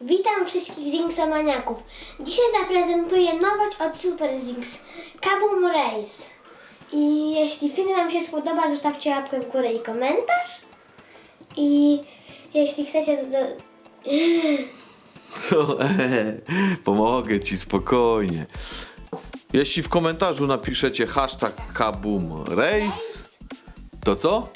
Witam wszystkich Zinksomaniaków. Dzisiaj zaprezentuję nowość od Super Zinks Kaboom Race. I jeśli film Wam się spodoba, zostawcie łapkę w górę i komentarz. I jeśli chcecie... To, to... Co? Pomogę ci spokojnie. Jeśli w komentarzu napiszecie hashtag Kaboom Race, to co?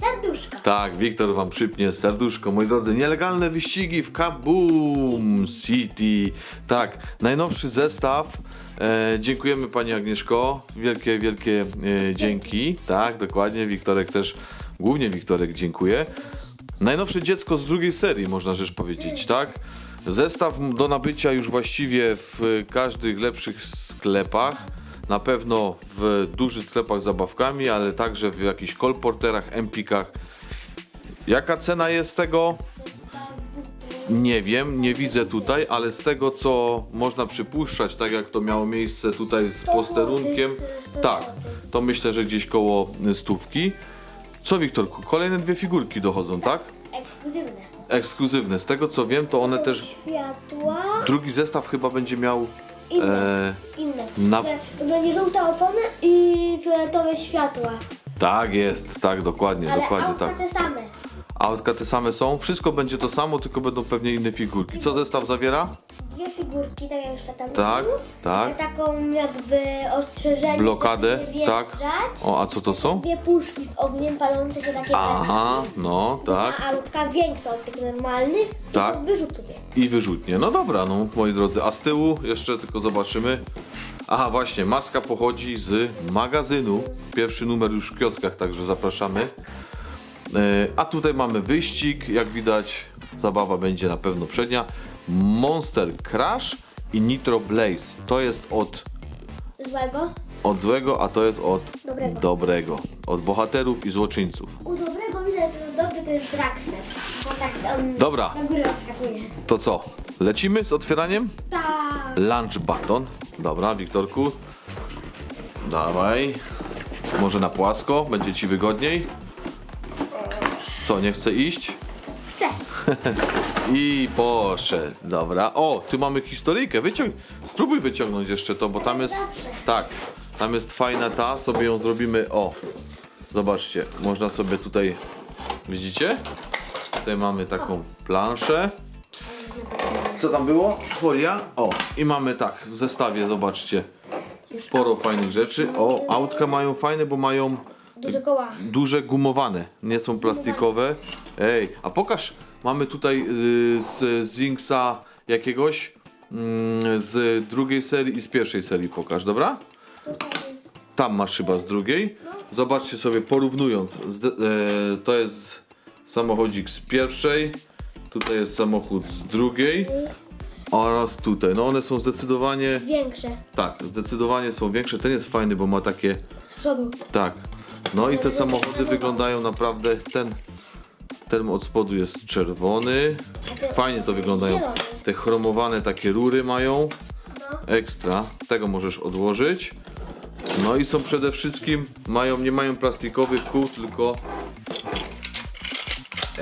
Serduszko. Tak, Wiktor wam przypnie serduszko. Moi drodzy, nielegalne wyścigi w Kaboom City. Tak, najnowszy zestaw. E, dziękujemy Pani Agnieszko. Wielkie, wielkie e, dzięki. Tak, dokładnie. Wiktorek też, głównie Wiktorek dziękuję. Najnowsze dziecko z drugiej serii, można rzecz powiedzieć, tak? Zestaw do nabycia już właściwie w każdych lepszych sklepach. Na pewno w dużych sklepach zabawkami, ale także w jakichś kolporterach, empikach. Jaka cena jest tego? Nie wiem, nie widzę tutaj, ale z tego co można przypuszczać, tak jak to miało miejsce tutaj z posterunkiem, tak, to myślę, że gdzieś koło stówki. Co Wiktorku, kolejne dwie figurki dochodzą, tak? Ekskluzywne. Ekskluzywne. Z tego co wiem, to one też. Światła. Drugi zestaw chyba będzie miał. E. na- Będzie żółta opona i fioletowe światła. tak jest, tak, dokładnie, Ale dokładnie autka tak. te same. Autka te same są, wszystko będzie to samo, tylko będą pewnie inne figurki. Co zestaw zawiera? Dwie figurki, tak jak już tata Tak, mówił. tak. Taką jakby ostrzeżenie. Blokadę, żeby nie tak. wjeżdżać. O, a co to są? Dwie puszki z ogniem palące się takie Aha, no, tak. A autka większa od tych normalnych. Tak. I to wyrzutuje. I wyrzutnie. No dobra, no moi drodzy, a z tyłu jeszcze tylko zobaczymy. Aha, właśnie, maska pochodzi z magazynu. Pierwszy numer już w kioskach, także zapraszamy. E, A tutaj mamy wyścig, jak widać, zabawa będzie na pewno przednia. Monster Crash i Nitro Blaze. To jest od, Złego. od złego, a to jest od Dobrego. dobrego. Od bohaterów i złoczyńców. U dobrego widać, że dobry to jest Draxler. Bo tak on Dobra. na górę odskakuje. To co? Lecimy z otwieraniem? Tak. Lunch button. Dobra, Wiktorku. Dawaj. Może na płasko, będzie ci wygodniej. Co, nie chce iść? Chcę. I poszedł. Dobra. O, tu mamy historyjkę. Wyciąg... Spróbuj wyciągnąć jeszcze to, bo tam jest. Tak. Tam jest fajna ta, sobie ją zrobimy. O. Zobaczcie, można sobie tutaj. Widzicie? Tutaj mamy taką planszę. Co tam było? Folia. O, i mamy tak, w zestawie, zobaczcie. Sporo fajnych rzeczy. O, autka mają fajne, bo mają Duże koła. duże gumowane, nie są plastikowe. Ej, a pokaż, mamy tutaj y, z Zinksa jakiegoś mm, z drugiej serii i z pierwszej serii pokaż, dobra? Tam masz chyba z drugiej. Zobaczcie sobie porównując, z, e, to jest samochodzik z pierwszej, tutaj jest samochód z drugiej oraz tutaj. No one są zdecydowanie, Większe. tak, zdecydowanie są większe. Ten jest fajny, bo ma takie Z przodu. tak. No i te samochody wyglądają naprawdę. Ten, ten od spodu jest czerwony. Fajnie to wyglądają. Te chromowane takie rury mają. No. Ekstra. Tego możesz odłożyć. No i są przede wszystkim, mają, nie mają plastikowych kół, tylko...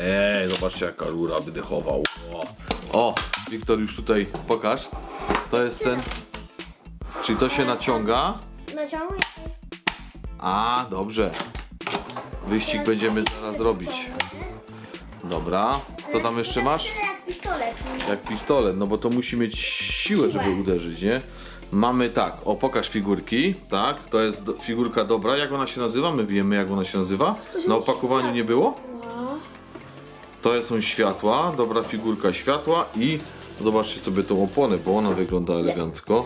Ej, zobaczcie jaka rura wydechowa. O, o Wiktor już tutaj pokaż. To jest ten... Czyli to się naciąga. Naciągnij. A, dobrze. Wyścig będziemy zaraz robić. Dobra. Co tam jeszcze masz? Jak pistolet. Jak pistolet, no bo to musi mieć siłę, żeby uderzyć, nie? Mamy tak, o pokaż figurki, tak, to jest do, figurka dobra, jak ona się nazywa? My wiemy jak ona się nazywa? Na opakowaniu nie było? To są światła, dobra figurka światła i zobaczcie sobie tą oponę, bo ona wygląda elegancko.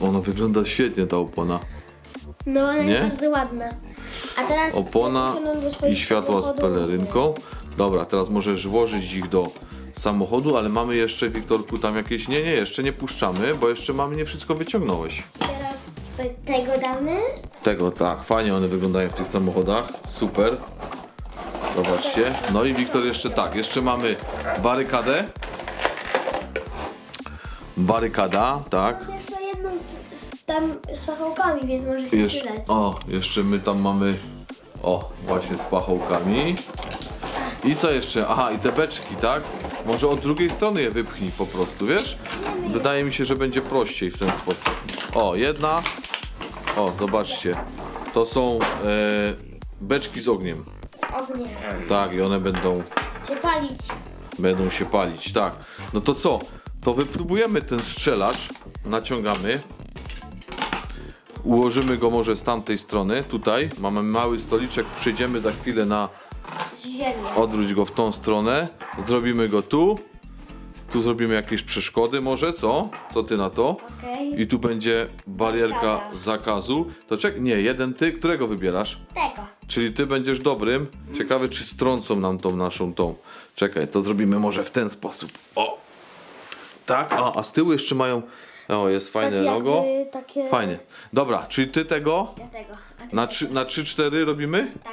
Ona wygląda świetnie ta opona. No, ale Nie? bardzo ładna. A teraz opona przeciągnę do swoich i światła z samochodów. pelerynką. Dobra, teraz możesz włożyć ich do samochodu, ale mamy jeszcze, Wiktorku, tam jakieś... Nie, nie, jeszcze nie puszczamy, bo jeszcze mamy, nie wszystko wyciągnąłeś. Teraz tego damy. Tego, tak, fajnie one wyglądają w tych samochodach, super. Zobaczcie. No i Wiktor jeszcze tak, jeszcze mamy barykadę. Barykada, tak. Jeszcze jedną z, tam z pachołkami, więc może się przydać. o, jeszcze my tam mamy, o, właśnie z pachołkami. I co jeszcze? Aha, i te beczki, tak? Może od drugiej strony je wypchnij po prostu, wiesz? Wydaje mi się, że będzie prościej w ten sposób. O, jedna. O, zobaczcie. To są e, beczki z ogniem. Ognie. Tak, i one będą, Się palić. będą się palić, tak. No to co? To wypróbujemy ten strzelacz. Naciągamy. Ułożymy go może z tamtej strony, tutaj. Mamy mały stoliczek, przejdziemy za chwilę na Ziemię. odwróć go w tą stronę, zrobimy go tu, tu zrobimy jakieś przeszkody może, co? Co ty na to? Okej. I tu będzie barierka zakazu. To czek, nie, jeden ty, którego wybierasz? Tego. Czyli ty będziesz dobrym. Ciekawe, czy strącą nam tą naszą tą. Czekaj, to zrobimy może w ten sposób. O! Tak, a, a z tyłu jeszcze mają. O, jest fajne Tak logo. Takie... Fajnie. Dobra, czyli ty tego Ja tego. A ty na tego. 3, na 3-4 robimy? Tak.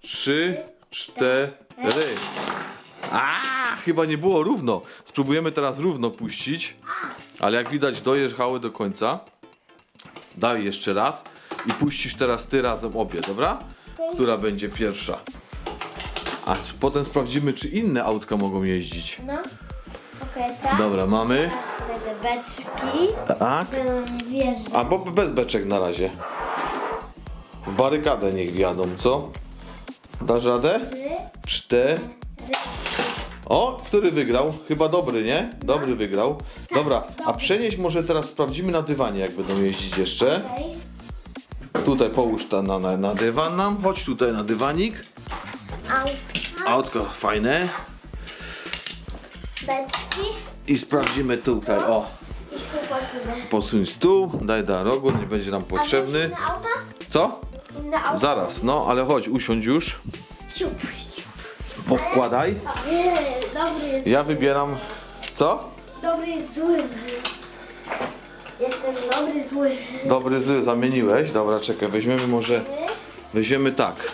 Trzy, cztery. A, chyba nie było równo. Spróbujemy teraz równo puścić. Ale jak widać, dojechały do końca. Daj jeszcze raz. I puścisz teraz ty razem obie, dobra? Która będzie pierwsza? A potem sprawdzimy, czy inne autka mogą jeździć. No. Okej, tak. Dobra, mamy. Teraz te beczki. Tak. Albo bez beczek na razie. W barykadę niech wjadą, co? Dasz radę? Trzy. Cztery. O, który wygrał? Chyba dobry, nie? Dobry wygrał. Dobra, a przenieść może teraz sprawdzimy na dywanie, jak będą jeździć jeszcze. Okej. Tutaj połóż ta na, na, na dywan nam. Chodź tutaj na dywanik. Autka. Autko fajne. Beczki. I sprawdzimy tutaj. O, I stół posunę. posuń stół, daj do rogu, nie będzie nam potrzebny. inne auta? Co? Inne auta? Zaraz, no, ale chodź, usiądź już. Siup. Powkładaj. Nie, dobry jest. Ja wybieram. Co? Dobry jest zły. Jestem dobry, zły. Dobry z zamieniłeś. Dobra, czekaj, weźmiemy może. Weźmiemy tak.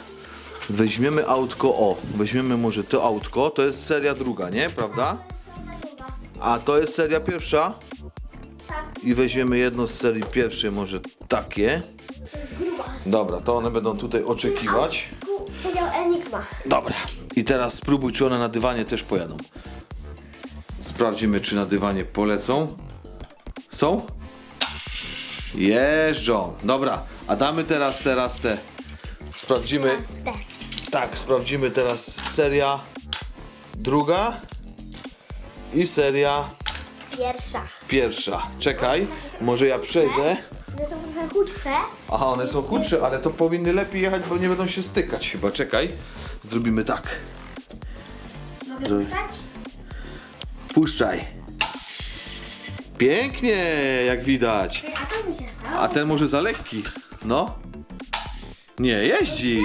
Weźmiemy autko o. Weźmiemy może to autko. To jest seria druga, nie? Prawda? A to jest seria pierwsza. Tak, I weźmiemy jedno z serii pierwszej, może takie. gruba. Dobra, to one będą tutaj oczekiwać. Siedział Enigma. Dobra. I teraz spróbuj, czy one na dywanie też pojadą. Sprawdzimy, czy na dywanie polecą. Są? Jeżdżą. Dobra, a damy teraz, teraz te. Sprawdzimy. Tak. Sprawdzimy teraz seria druga i seria Pierwsza. pierwsza. Czekaj, może ja przejdę. One są trochę chudsze. Aha, one są chudsze, ale to powinny lepiej jechać, bo nie będą się stykać chyba. Czekaj, zrobimy tak. Mogę puszczać? Puszczaj. Pięknie, jak widać. A co mi się stało? A ten może za lekki. No. Nie, jeździ.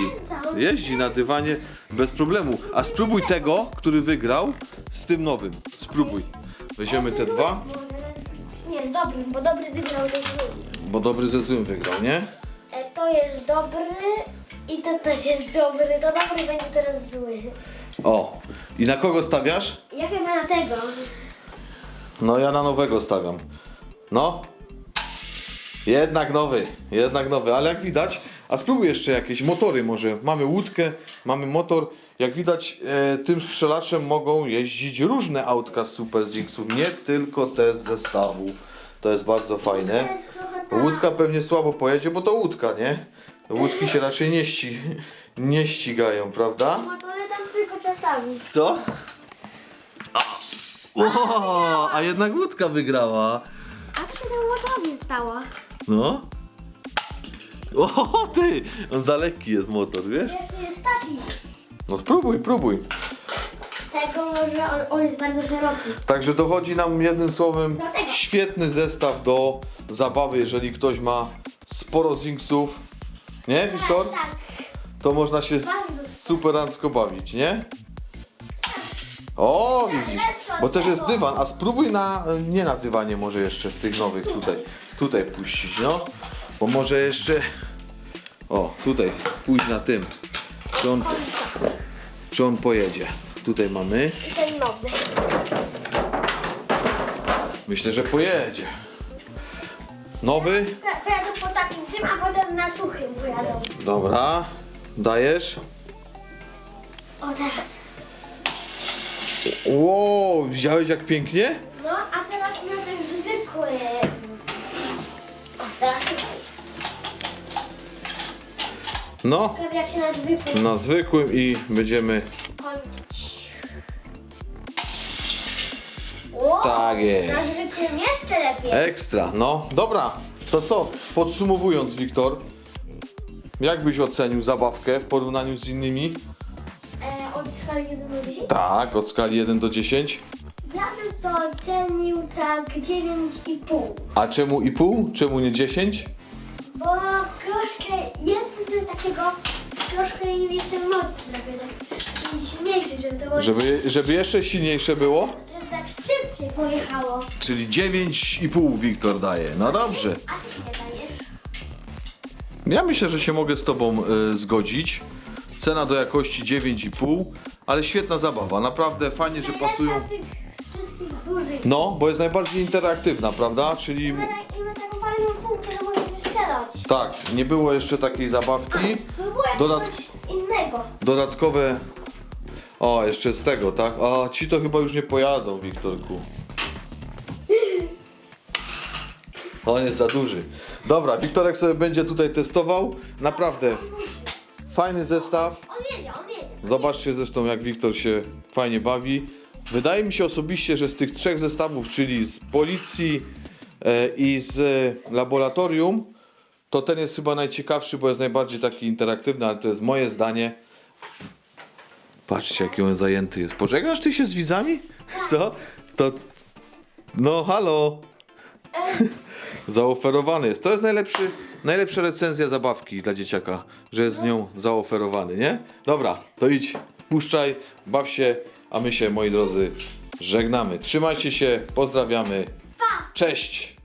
Jeździ na dywanie bez problemu. A spróbuj tego, który wygrał, z tym nowym. Spróbuj. Weźmiemy te dwa, Nie, z dobrym, bo dobry wygrał ze złym. Bo dobry ze złym wygrał, nie? E, to jest dobry i to też jest dobry. To dobry będzie teraz zły. O. I na kogo stawiasz? Ja chyba na tego. No ja na nowego stawiam. No. Jednak nowy, jednak nowy, ale jak widać, a spróbuj jeszcze jakieś motory może. Mamy łódkę, mamy motor. Jak widać, e, tym strzelaczem mogą jeździć różne autka z Super Zingsów, nie tylko te z zestawu. To jest bardzo fajne. Łódka pewnie słabo pojedzie, bo to łódka, nie? Łódki się raczej nie, ści nie ścigają, prawda? Motory tam tylko czasami. Co? A, o, a jednak łódka wygrała. A co się temu motorowi stało? No. O, ty! On za lekki jest motor, wiesz? Jeszcze jest taki. No spróbuj, próbuj. Tego może on, on jest bardzo szeroki. Także dochodzi nam jednym słowem Dlatego. świetny zestaw do zabawy, jeżeli ktoś ma sporo zingsów. Nie, Wiktor? Tak, To można się superancko bawić, nie? O, widzisz, bo też jest dywan, a spróbuj na, nie na dywanie może jeszcze w tych nowych tutaj, tutaj puścić, no. Bo może jeszcze, o, tutaj, pójdź na tym, czy on, czy on pojedzie. Tutaj mamy, I ten nowy. myślę, że pojedzie. Nowy, Pra- Pojadą po takim tym, a potem na suchym pojadą. dobra, dajesz. O teraz. Wow, widziałeś jak pięknie? No, a teraz na tym zwykłym. O, teraz tutaj. No, Prawie jak się na zwykłym na zwykłym i będziemy... Tak Na jest. zwykłym jeszcze lepiej. Ekstra, no. Dobra, to co? Podsumowując, Wiktor, jak byś ocenił zabawkę w porównaniu z innymi? E, od skali 1 do 10? Tak, od skali 1 do 10. Ja bym to ocenił tak 9,5. A czemu i pół? Czemu nie 10? Bo troszkę jest coś takiego, troszkę jeszcze mocy trochę tak silniejszy, żeby to było, Żeby, żeby jeszcze silniejsze było? żeby tak szybciej pojechało. Czyli 9,5 Wiktor daje. No dobrze. A ty dajesz? Ja myślę, że się mogę z Tobą y, zgodzić. Cena do jakości 9,5, ale świetna zabawa. Naprawdę fajnie, że pasują. Najlepsza z tych z wszystkich dużych. No, bo jest najbardziej interaktywna, prawda? Czyli Ma, tak- ma taką fajną funkcję, że możesz strzelać. tak, nie było jeszcze takiej zabawki. Spróbuję Dodat- innego. Dodatkowe. O, jeszcze z tego, tak? A ci to chyba już nie pojadą, Wiktorku. On jest za duży. Dobra, Wiktorek sobie będzie tutaj testował. Naprawdę fajny zestaw. On jedzie, on jedzie. Zobaczcie zresztą, jak Wiktor się fajnie bawi. Wydaje mi się osobiście, że z tych trzech zestawów, czyli z policji e, i z e, laboratorium, to ten jest chyba najciekawszy, bo jest najbardziej taki interaktywny, ale to jest moje zdanie. Patrzcie, jaki on zajęty jest. Pożegnasz ty się z widzami? Co? To. No, halo! Zaoferowany jest. To jest najlepszy, najlepsza recenzja zabawki dla dzieciaka, że jest z nią zaoferowany, nie? Dobra, to idź, puszczaj, baw się, a my się, moi drodzy, żegnamy. Trzymajcie się, pozdrawiamy. Cześć!